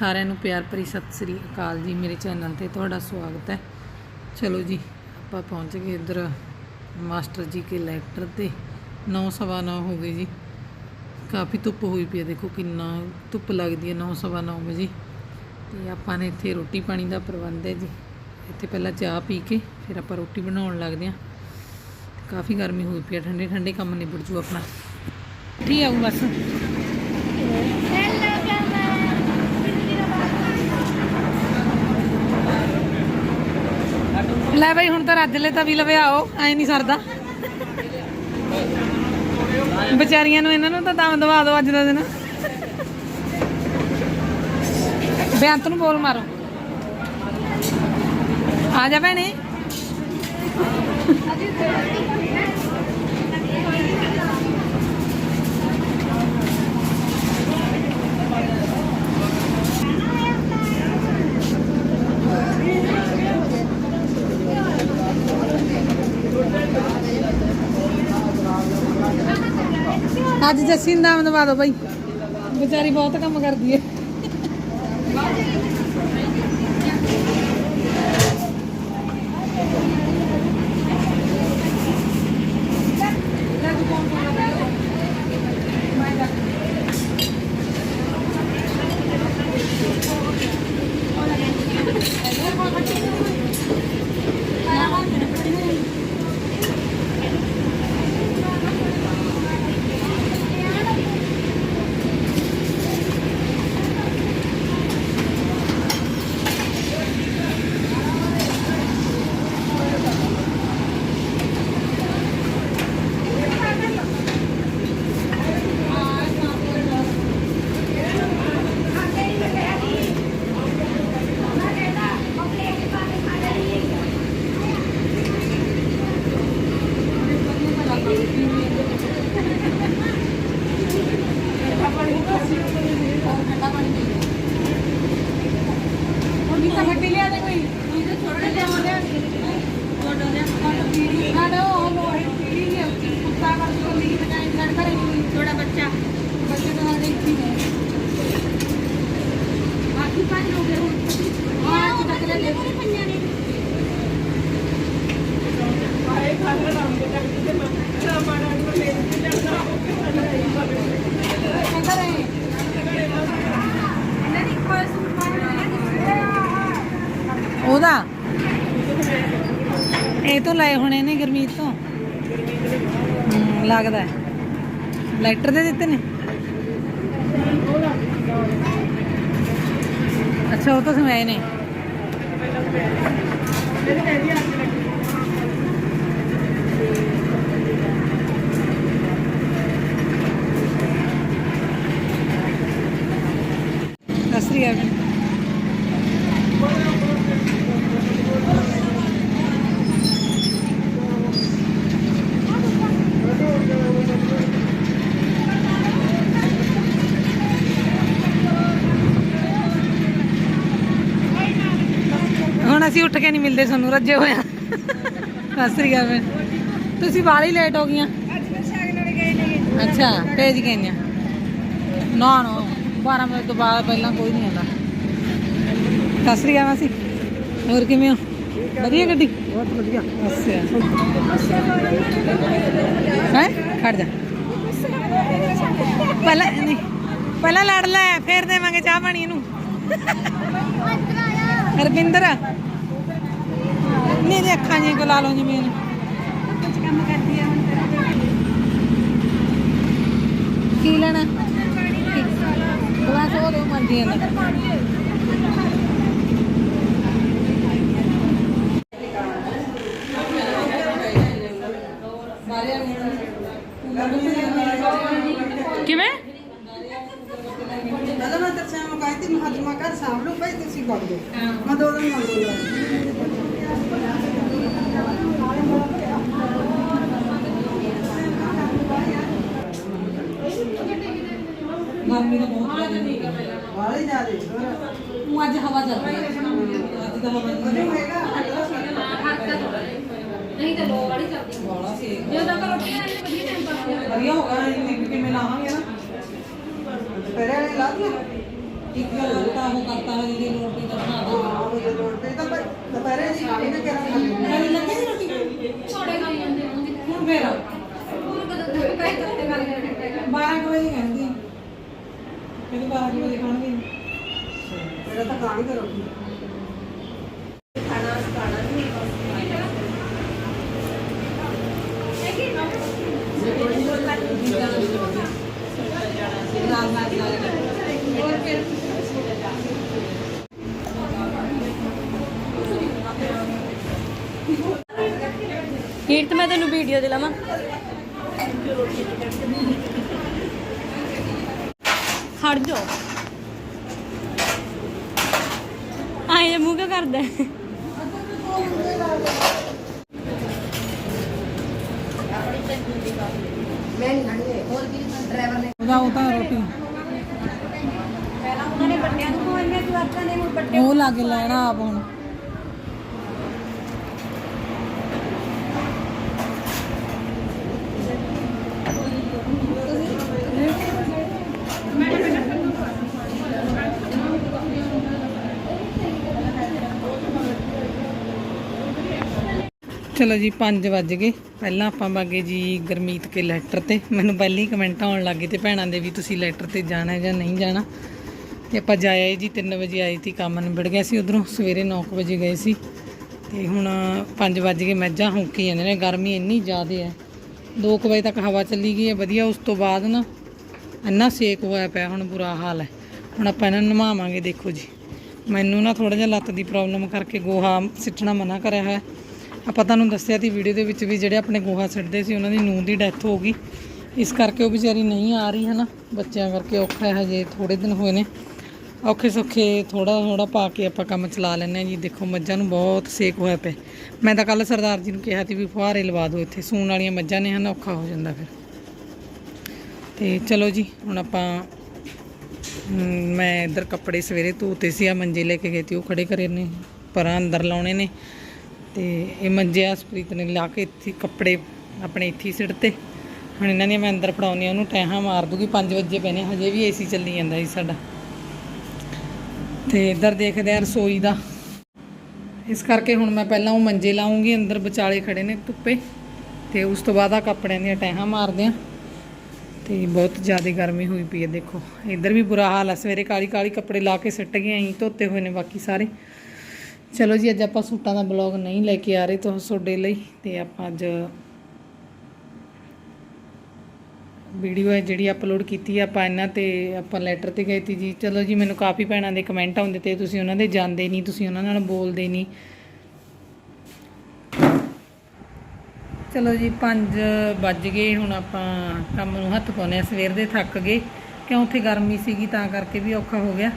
ਸਾਰਿਆਂ ਨੂੰ ਪਿਆਰ ਭਰੀ ਸਤਿ ਸ੍ਰੀ ਅਕਾਲ ਜੀ, ਮੇਰੇ ਚੈਨਲ ਤੇ ਤੁਹਾਡਾ ਸਵਾਗਤ ਹੈ। ਚਲੋ ਜੀ, ਆਪਾਂ ਪਹੁੰਚ ਗਏ ਇੱਧਰ ਮਾਸਟਰ ਜੀ ਕੇ ਲੈਟਰ ਤੇ। 9:09 ਹੋ ਗਏ ਜੀ। ਕਾਫੀ ਧੁੱਪ ਹੋਈ ਪਈ ਹੈ, ਦੇਖੋ ਕਿੰਨਾ ਧੁੱਪ ਲੱਗਦੀ ਹੈ 9:09 ਵਜੇ। ਤੇ ਆਪਾਂ ਨੇ ਇੱਥੇ ਰੋਟੀ ਪਾਣੀ ਦਾ ਪ੍ਰਬੰਧ ਹੈ ਜੀ। ਇੱਥੇ ਪਹਿਲਾਂ ਚਾਹ ਪੀ ਕੇ ਫਿਰ ਆਪਾਂ ਰੋਟੀ ਬਣਾਉਣ ਲੱਗਦੇ ਹਾਂ। ਕਾਫੀ ਗਰਮੀ ਹੋਈ ਪਈ ਹੈ ਠੰਡੇ ਠੰਡੇ ਕੰਮ ਨਿਬੜ ਜੂ ਆਪਣਾ। ਠੀਕ ਆਊ ਬਸ। ਲੈ ਬਈ, ਹੁਣ ਤਾਂ ਰੱਜ ਤਾਂ ਵੀ ਲਵੇ ਐ ਨਹੀਂ ਸਰਦਾ। ਵਿਚਾਰੀਆਂ ਨੂੰ ਇਹਨਾਂ ਨੂੰ ਤਾਂ ਦਮ ਦਵਾ ਦਿਓ ਅੱਜ ਦਾ ਦਿਨ। ਬੇਅੰਤ ਨੂੰ ਬੋਲ ਮਾਰੋ। ਆ ਜਾ ਭੈਣੇ। ਅੱਜ ਜੱਸੀ ਨੂੰ ਨਾਮ ਦਵਾ ਦਿਓ ਬਾਈ। ਵਿਚਾਰੀ ਬਹੁਤ ਕੰਮ ਕਰਦੀ ਹੈ ਥੋੜਾ ਬੱਚਾ ਬੱਚੇ ਤਾਂ ਸਾਡੇ ਇੱਥੇ ਹੀ ਹੈ ਬਾਕੀ ਪੰਜ ਹੋ ਗਏ ਹੁਣ ਹਾਂ ਉਹ ਤੱਕ ਲੈ ਲੈ ਪੰਜਾਂ ਨੇ ਇਹਨਾਂ ਨੇ ਕੋਈ ਸੂਟ ਪਾਇਆ ਉਹਦਾ ਇਹ ਤੋਂ ਲਏ ਹੋਣੇ ਨੇ ਗਰਮੀਤ ਤੋਂ। ਲੱਗਦਾ ਹੈ। ਲਾਈਟਰ ਦੇ ਦਿੱਤੇ ਨੇ? ਅੱਛਾ, ਉਹ ਤਾਂ ਸਮਝਾਏ ਨੇ। ਸਤਿ ਸ਼੍ਰੀ ਅਸੀਂ ਉੱਠ ਕੇ ਨਹੀਂ ਮਿਲਦੇ ਸਾਨੂੰ ਰੱਜੇ ਹੋਇਆ ਸਤਿ ਸ੍ਰੀ ਅਕਾਲ ਭੈਣ। ਤੁਸੀਂ ਬਾਹਰ ਲੇਟ ਹੋ ਗਈਆਂ। ਅੱਛਾ ਤੇਜ ਗਈਆਂ ਨਾ ਨਾ 12 ਵਜੇ ਤੋਂ ਬਾਅਦ ਪਹਿਲਾਂ ਕੋਈ ਨਹੀਂ ਆਉਂਦਾ। ਸਤਿ ਸ੍ਰੀ ਅਕਾਲ ਮਾਸੀ। ਹੋਰ ਕਿਵੇਂ ਹੋ? ਵਧੀਆ ਗੱਡੀ? ਬਹੁਤ ਵਧੀਆ ਅੱਛਾ। ਹੈ? ਖੜ ਜਾ। ਪਹਿਲਾਂ, ਨਹੀਂ, ਪਹਿਲਾਂ ਲੜ ਲੈ, ਫੇਰ ਦੇਵਾਂਗੇ ਚਾਹ ਪਾਣੀ ਇਹਨੂੰ। ਰਵਿੰਦਰ ਨਹੀਂ ਦੇ ਅੱਖਾਂ ਜੀ ਲਾ ਲਓ ਜਿਵੇਂ। ਕੁਝ ਕੰਮ ਕਰਦੀ ਆ ਹੁਣ ਕੀ ਲੈਣਾ? ਗਲਾਸ ਉਹ ਦੋ ਮਰਦੀ ਜਾਂਦਾ ਕਿਵੇਂ? ਪਹਿਲਾਂ ਮੈਂ ਦੱਸਿਆ ਮੈਂ ਕਹਿੰਦੀ ਮੈਂ ਹਜਮਾ ਕਰ ਲਓ ਭਾਈ ਤੁਸੀਂ ਕਰ ਦਿਓ ਮੈਂ ਦੋ ਦਿਨ ਮੰਗ ਲਵਾਂ ਗਰਮੀ ਤਾਂ ਬਹੁਤ ਲੱਗਦੀ ਹੈ ਵਾਲੇ ਜਾ ਦੇ। ਉਹ ਅੱਜ ਹਵਾ ਚੱਲ ਰਹੀ ਹੈ। ਅੱਜ ਤਾਂ ਹਵਾ ਨਹੀਂ ਹੈਗਾ ਨਹੀਂ ਤਾਂ ਲੋ ਵਾਲੀ ਚੱਲਦੀ ਬਾਲਾ ਸੀ। ਜਦੋਂ ਤੱਕ ਰੋਟੀ ਖਾਣੀ ਵਧੀਆ ਟਾਈਮ ਪਾਸ ਹੋ ਵਧੀਆ ਹੋਗਾ ਇਹ ਕਿਵੇਂ ਲਾਵਾਂਗੇ ਨਾ। ਦੁਪਹਿਰੇ ਵਾਲੇ ਲਾ ਦਿਆ ਇੱਕ ਗੱਲ ਤਾਂ ਉਹ ਕਰਤਾ ਹੈ ਜਿਹੜੀ ਲੋੜ ਪਈ ਤਾਂ ਬਣਾ ਦੋ ਹਾਂ ਉਹ ਜੇ ਲੋੜ ਪਈ ਤਾਂ ਦੁਪਹਿਰੇ ਜੀ ਖਾਣੀ ਖਾਣੀ ਮੈਂ ਲੱਗੇ ਦੀ ਰੋਟੀ ਛੋੜੇ ਖਾਈ ਜਾਂਦੇ ਹੁਣ ਫੇਰ ਹੁਣ ਕਦੋਂ ਦੋ ਪੈਸੇ ਤੇ ਗੱਲ ਕਰਦੇ 12 ਕੁ ਵਜੇ ਕਹਿੰਦੀ। ਕਿਹਦੀ 12 ਕੁ ਵਜੇ ਖਾਣਗੇ। ਮੇਰਾ ਤਾਂ ਖਾਣੀ ਰੋਟੀ ਖਾਣਾ ਖਾਣਾ ਨਹੀਂ ਨਾਲ ਨਾਲ ਨਾਲ ਹੋਰ ਫਿਰ ਕੀਰਤ ਮੈਂ ਤੈਨੂੰ ਵੀਡੀਓ ਦਿਲਾਵਾਂ ਖੜ ਜਾ ਕਰਦਾ? ਉਹਦਾ ਉਹ ਤਾਂ ਰੋਟੀ। ਪਹਿਲਾਂ ਉਹਨਾਂ ਨੇ ਵੱਡਿਆਂ ਨੂੰ ਖਵਾਈਆਂ ਜਵਾਕਾਂ ਨੇ ਹੁਣ ਵੱਡੇ ਉਹ ਲਾ ਕੇ ਲੈਣਾ ਆਪ ਹੁਣ। ਚਲੋ ਜੀ 5 ਵੱਜ ਗਏ। ਪਹਿਲਾਂ ਆਪਾਂ ਬਾਗੇ ਜੀ ਗਰਮੀਤ ਕੇ ਲੈਟਰ ਤੇ। ਮੈਨੂੰ ਪਹਿਲਾਂ ਹੀ ਕਮੈਂਟ ਆਉਣ ਲੱਗੇ ਤੇ ਭੈਣਾਂ ਦੇ ਵੀ ਤੁਸੀਂ ਲੈਟਰ ਤੇ ਜਾਣਾ ਜਾਂ ਨਹੀਂ ਜਾਣਾ। ਤੇ ਆਪਾਂ ਜਾਇਆ ਜੀ 3 ਵਜੇ ਆਈ ਸੀ, ਕੰਮ ਨਿਬੜ ਗਿਆ ਸੀ ਉਧਰੋਂ। ਸਵੇਰੇ 9 ਵਜੇ ਗਏ ਸੀ। ਤੇ ਹੁਣ 5 ਵੱਜ ਗਏ ਮੱਝਾਂ ਹੁੰਕੀ ਜਾਂਦੇ ਨੇ। ਗਰਮੀ ਇੰਨੀ ਜ਼ਿਆਦਾ ਹੈ। 2 ਵਜੇ ਤੱਕ ਹਵਾ ਚੱਲੀ ਗਈ ਹੈ, ਵਧੀਆ। ਉਸ ਤੋਂ ਬਾਅਦ ਨਾ ਇੰਨਾ ਸੇਕ ਹੋਇਆ ਪਿਆ, ਹੁਣ ਬੁਰਾ ਹਾਲ ਹੈ। ਹੁਣ ਆਪਾਂ ਇਹਨਾਂ ਨੂੰ ਨਵਾਵਾਂਗੇ ਦੇਖੋ ਜੀ। ਮੈਨੂੰ ਨਾ ਥੋੜਾ ਜਿਹਾ ਲੱਤ ਦੀ ਪ੍ਰੋਬਲਮ ਕਰਕੇ ਗੋਹਾ ਸਿੱਟਣਾ ਮਨਾ ਕਰਿਆ ਹੋਇਆ। ਆਪਾਂ ਤੁਹਾਨੂੰ ਦੱਸਿਆ ਸੀ ਵੀਡੀਓ ਦੇ ਵਿੱਚ ਵੀ ਜਿਹੜੇ ਆਪਣੇ ਗੋਹਾ ਛੱਡਦੇ ਸੀ, ਉਹਨਾਂ ਦੀ ਨੂੰਹ ਦੀ ਡੈਥ ਹੋ ਗਈ। ਇਸ ਕਰਕੇ ਉਹ ਵਿਚਾਰੀ ਨਹੀਂ ਆ ਰਹੀ ਹੈ ਨਾ ਬੱਚਿਆਂ ਕਰਕੇ ਔਖਾ ਹੈ, ਹਜੇ ਥੋੜੇ ਦਿਨ ਹੋਏ ਨੇ। ਔਖੇ ਸੌਖੇ ਥੋੜਾ ਥੋੜਾ ਪਾ ਕੇ ਆਪਾਂ ਕੰਮ ਚਲਾ ਲੈਂਦੇ ਹਾਂ ਜੀ। ਦੇਖੋ, ਮੱਝਾਂ ਨੂੰ ਬਹੁਤ ਸੇਕ ਹੋਇਆ ਪਿਆ। ਮੈਂ ਤਾਂ ਕੱਲ ਸਰਦਾਰ ਜੀ ਨੂੰ ਕਿਹਾ ਸੀ ਵੀ ਫੁਹਾਰੇ ਲਵਾ ਦਿਓ ਇੱਥੇ। ਸੂਣ ਵਾਲੀਆਂ ਮੱਝਾਂ ਨੇ ਹਨ, ਔਖਾ ਹੋ ਜਾਂਦਾ ਫਿਰ। ਤੇ ਚਲੋ ਜੀ, ਹੁਣ ਆਪਾਂ ਮੈਂ ਇੱਧਰ ਕੱਪੜੇ ਸਵੇਰੇ ਧੋਤੇ ਸੀ ਆ ਮੰਜੇ ਲੈ ਕੇ ਗਏ ਤੇ ਉਹ ਖੜੇ ਕਰੇ ਨੇ, ਪਰਾਂ ਅੰਦਰ ਲਾਉਣੇ ਨੇ। ਤੇ ਇਹ ਮੰਜੇ ਆ ਨੇ ਲਾ ਕੇ ਇੱਥੇ ਕੱਪੜੇ ਆਪਣੇ ਇੱਥੇ ਹੀ ਸਿੱਟਤੇ। ਹੁਣ ਇਹਨਾਂ ਦੀਆਂ ਮੈਂ ਅੰਦਰ ਫੜਾਉਣੀ ਆ, ਉਹਨੂੰ ਟੈਹਾਂ ਮਾਰ ਦੂਗੀ 5 ਵਜੇ ਪੈਣੇ ਹਜੇ ਵੀ ਏਸੀ ਚੱਲੀ ਜਾਂਦਾ ਜੀ ਸਾਡਾ। ਤੇ ਇੱਧਰ ਦੇਖਦੇ ਆ ਰਸੋਈ ਦਾ। ਇਸ ਕਰਕੇ ਹੁਣ ਮੈਂ ਪਹਿਲਾਂ ਉਹ ਮੰਜੇ ਲਾਉਂਗੀ ਅੰਦਰ ਵਿਚਾਲੇ ਖੜੇ ਨੇ ਧੁੱਪੇ, ਤੇ ਉਸ ਤੋਂ ਬਾਅਦ ਆ ਕੱਪੜਿਆਂ ਦੀਆਂ ਟੈਹਾਂ ਮਾਰਦੇ ਆ। ਤੇ ਬਹੁਤ ਜ਼ਿਆਦਾ ਗਰਮੀ ਹੋਈ ਪਈ ਹੈ ਦੇਖੋ। ਇੱਧਰ ਵੀ ਬੁਰਾ ਹਾਲ ਆ, ਸਵੇਰੇ ਕਾਲੀ ਕਾਲੀ ਕੱਪੜੇ ਲਾ ਕੇ ਸਿੱਟ ਗਏ ਆਂ ਧੋਤੇ ਹੋਏ ਨੇ ਬਾਕੀ ਸਾਰੇ। ਚਲੋ ਜੀ, ਅੱਜ ਆਪਾਂ ਸੂਟਾਂ ਦਾ ਬਲੌਗ ਨਹੀਂ ਲੈ ਕੇ ਆ ਰਹੇ ਤੋਂ ਤੁਹਾਡੇ ਲਈ ਤੇ ਆਪਾਂ ਅੱਜ ਵੀਡੀਓ ਹੈ ਜਿਹੜੀ ਅਪਲੋਡ ਕੀਤੀ ਆ ਆਪਾਂ ਇਹਨਾਂ ਤੇ, ਆਪਾਂ ਲੈਟਰ ਤੇ ਗਏ ਤੀ ਜੀ। ਚਲੋ ਜੀ, ਮੈਨੂੰ ਕਾਫੀ ਭੈਣਾਂ ਦੇ ਕਮੈਂਟ ਆਉਂਦੇ ਤੇ ਤੁਸੀਂ ਉਹਨਾਂ ਦੇ ਜਾਂਦੇ ਨਹੀਂ, ਤੁਸੀਂ ਉਹਨਾਂ ਨਾਲ ਬੋਲਦੇ ਨਹੀਂ। ਚਲੋ ਜੀ 5 ਵੱਜ ਗਏ, ਹੁਣ ਆਪਾਂ ਕੰਮ ਨੂੰ ਹੱਥ ਪਾਉਨੇ ਆ ਸਵੇਰ ਦੇ ਥੱਕ ਗਏ। ਕਿਉਂ ਉੱਥੇ ਗਰਮੀ ਸੀਗੀ ਤਾਂ ਕਰਕੇ ਵੀ ਔਖਾ ਹੋ ਗਿਆ।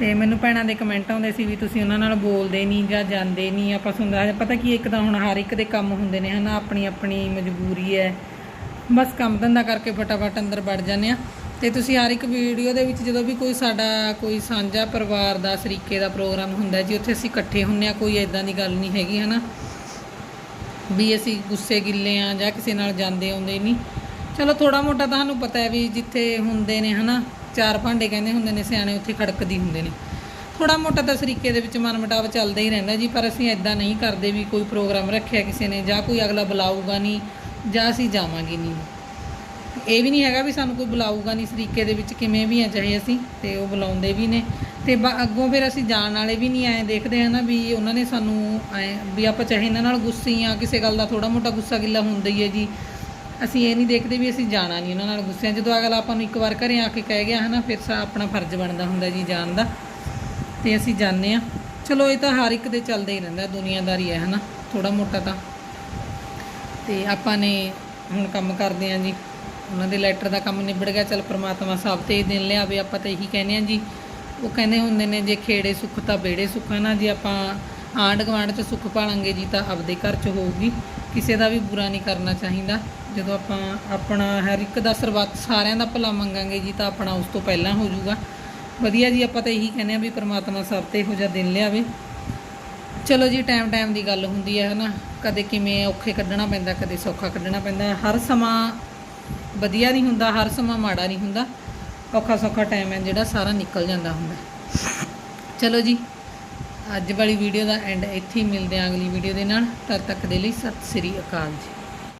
ਤੇ ਮੈਨੂੰ ਭੈਣਾਂ ਦੇ ਕਮੈਂਟ ਆਉਂਦੇ ਸੀ ਵੀ ਤੁਸੀਂ ਉਹਨਾਂ ਨਾਲ ਬੋਲਦੇ ਨਹੀਂ ਜਾਂ ਜਾਂਦੇ ਨਹੀਂ, ਆਪਾਂ ਸੁਣਦਾ ਪਤਾ ਕੀ, ਇੱਕ ਤਾਂ ਹੁਣ ਹਰ ਇੱਕ ਦੇ ਕੰਮ ਹੁੰਦੇ ਨੇ, ਹਨਾ, ਆਪਣੀ ਆਪਣੀ ਮਜਬੂਰੀ ਹੈ। ਬਸ ਕੰਮ ਧੰਦਾ ਕਰਕੇ ਫਟਾਫਟ ਅੰਦਰ ਵੜ ਜਾਂਦੇ ਆ ਤੇ ਤੁਸੀਂ ਹਰ ਇੱਕ ਵੀਡੀਓ ਦੇ ਵਿੱਚ ਜਦੋਂ ਵੀ ਕੋਈ ਸਾਡਾ ਕੋਈ ਸਾਂਝਾ ਪਰਿਵਾਰ ਦਾ, ਸਰੀਕੇ ਦਾ ਪ੍ਰੋਗਰਾਮ ਹੁੰਦਾ ਜੀ, ਉੱਥੇ ਅਸੀਂ ਇਕੱਠੇ ਹੁੰਨੇ ਆ ਕੋਈ ਐਦਾਂ ਦੀ ਗੱਲ ਨਹੀਂ ਹੈਗੀ, ਹਨਾ। ਵੀ ਅਸੀਂ ਗੁੱਸੇ ਗਿੱਲੇ ਆ ਜਾਂ ਕਿਸੇ ਨਾਲ ਜਾਂਦੇ ਆਉਂਦੇ ਨਹੀਂ। ਚਲੋ ਥੋੜਾ ਮੋਟਾ ਤੁਹਾਨੂੰ ਪਤਾ ਹੈ ਵੀ ਜਿੱਥੇ ਹੁੰਦੇ ਨੇ, ਹਨਾ। ਚਾਰ ਭਾਂਡੇ ਕਹਿੰਦੇ ਹੁੰਦੇ ਨੇ, ਸਿਆਣੇ ਉੱਥੇ ਖੜਕਦੀ ਹੁੰਦੇ ਨੇ। ਥੋੜਾ ਮੋਟਾ ਤਾਂ ਸਰੀਕੇ ਦੇ ਵਿੱਚ ਮਨਮਟਾਵ ਚੱਲਦਾ ਹੀ ਰਹਿੰਦਾ ਜੀ, ਪਰ ਅਸੀਂ ਐਦਾਂ ਨਹੀਂ ਕਰਦੇ ਵੀ ਕੋਈ ਪ੍ਰੋਗਰਾਮ ਰੱਖਿਆ ਕਿਸੇ ਨੇ, ਜਾਂ ਕੋਈ ਅਗਲਾ ਬੁਲਾਊਗਾ ਨਹੀਂ, ਜਾਂ ਅਸੀਂ ਜਾਵਾਂਗੇ ਨਹੀਂ। ਇਹ ਵੀ ਨਹੀਂ ਹੈਗਾ ਵੀ ਸਾਨੂੰ ਕੋਈ ਬੁਲਾਊਗਾ ਨਹੀਂ ਸਰੀਕੇ ਦੇ ਵਿੱਚ ਕਿਵੇਂ ਵੀ ਆ, ਚਾਹੇ ਅਸੀਂ, ਤੇ ਉਹ ਬੁਲਾਉਂਦੇ ਵੀ ਨੇ। ਤੇ ਬ- ਅੱਗੋਂ ਫਿਰ ਅਸੀਂ ਜਾਣ ਵਾਲੇ ਵੀ ਨਹੀਂ ਆਏ, ਦੇਖਦੇ ਹਾਂ ਨਾ ਵੀ ਉਹਨਾਂ ਨੇ ਸਾਨੂੰ ਐ, ਵੀ ਆਪਾਂ ਚਾਹੇ ਇਹਨਾਂ ਨਾਲ ਗੁੱਸੇ ਆ, ਕਿਸੇ ਗੱਲ ਦਾ ਥੋੜਾ ਮੋਟਾ ਗੁੱਸਾ ਗਿੱਲਾ ਹੁੰਦਾ ਹੀ ਹੈ ਜੀ। ਅਸੀਂ ਇਹ ਨਹੀਂ ਦੇਖਦੇ ਵੀ ਅਸੀਂ ਜਾਣਾ ਨਹੀਂ ਉਹਨਾਂ ਨਾਲ ਗੁੱਸੇ ਆ ਜਦੋਂ ਅਗਲਾ ਆਪਾਂ ਨੂੰ ਇੱਕ ਵਾਰ ਘਰੇ ਆ ਕੇ ਕਹਿ ਗਿਆ ਹਨਾ, ਫਿਰ ਸਾ ਆਪਣਾ ਫਰਜ਼ ਬਣਦਾ ਹੁੰਦਾ ਜੀ ਜਾਣ ਦਾ। ਤੇ ਅਸੀਂ ਜਾਂਦੇ ਆ ਚਲੋ ਇਹ ਤਾਂ ਹਰ ਇੱਕ ਦੇ ਚੱਲਦਾ ਹੀ ਰਹਿੰਦਾ, ਦੁਨੀਆਦਾਰੀ ਹੈ ਹਨਾ ਥੋੜਾ ਮੋਟਾ ਤਾਂ। ਤੇ ਆਪਾਂ ਨੇ ਹੁਣ ਕੰਮ ਕਰਦੇ ਆਂ ਜੀ। ਉਹਨਾਂ ਦੇ ਲੈਟਰ ਦਾ ਕੰਮ ਨਿਬੜ ਗਿਆ, ਚਲ ਪ੍ਰਮਾਤਮਾ ਸਭ ਤੇ ਇਹ ਦਿਨ ਲਿਆਵੇ, ਆਪਾਂ ਤਾਂ ਇਹੀ ਕਹਿੰਦੇ ਆਂ ਜੀ। ਉਹ ਕਹਿੰਦੇ ਹੁੰਦੇ ਨੇ, ਜੇ ਖੇੜੇ ਸੁੱਖ ਤਾਂ ਬੇੜੇ ਸੁੱਖ ਹੈ ਨਾ, ਜੇ ਆਪਾਂ ਆਂਢ ਗੁਆਂਢ 'ਚ ਸੁੱਖ ਪਾਲਾਂਗੇ ਜੀ ਤਾਂ ਆਪਦੇ ਘਰ 'ਚ ਹੋਊਗੀ। ਕਿਸੇ ਦਾ ਵੀ ਬੁਰਾ ਨਹੀਂ ਕਰਨਾ ਚਾਹੀਦਾ। ਜਦੋਂ ਆਪਾਂ ਆਪਣਾ ਹਰ ਇੱਕ ਦਾ ਸਰਬੱਤ ਸਾਰਿਆਂ ਦਾ ਭਲਾ ਮੰਗਾਂਗੇ ਜੀ ਤਾਂ ਆਪਣਾ ਉਸ ਤੋਂ ਪਹਿਲਾਂ ਹੋ ਜਾਊਗਾ। ਵਧੀਆ ਜੀ, ਆਪਾਂ ਤਾਂ ਇਹੀ ਕਹਿੰਦੇ ਆਂ ਵੀ ਪ੍ਰਮਾਤਮਾ ਸਭ ਤੇ ਇਹੋ ਜਿਹਾ ਦਿਨ ਲਿਆਵੇ। ਚਲੋ ਜੀ ਟਾਈਮ ਟਾਈਮ ਦੀ ਗੱਲ ਹੁੰਦੀ ਹੈ, ਹਨਾ। ਕਦੇ ਕਿਵੇਂ ਔਖੇ ਕੱਢਣਾ ਪੈਂਦਾ, ਕਦੇ ਸੌਖਾ ਕੱਢਣਾ ਪੈਂਦਾ। ਹਰ ਸਮਾਂ ਵਧੀਆ ਨਹੀਂ ਹੁੰਦਾ, ਹਰ ਸਮਾਂ ਮਾੜਾ ਨਹੀਂ ਹੁੰਦਾ। ਔਖਾ ਸੌਖਾ ਟਾਈਮ ਹੈ ਜਿਹੜਾ, ਸਾਰਾ ਨਿਕਲ ਜਾਂਦਾ ਹੁੰਦਾ। ਚਲੋ ਜੀ, ਅੱਜ ਵਾਲੀ ਵੀਡੀਓ ਦਾ ਐਂਡ ਇੱਥੇ ਹੀ ਮਿਲਦੇ ਹਾਂ ਅਗਲੀ ਵੀਡੀਓ ਦੇ ਨਾਲ। ਤਦ ਤੱਕ ਦੇ ਲਈ ਸਤਿ ਸ੍ਰੀ ਅਕਾਲ ਜੀ।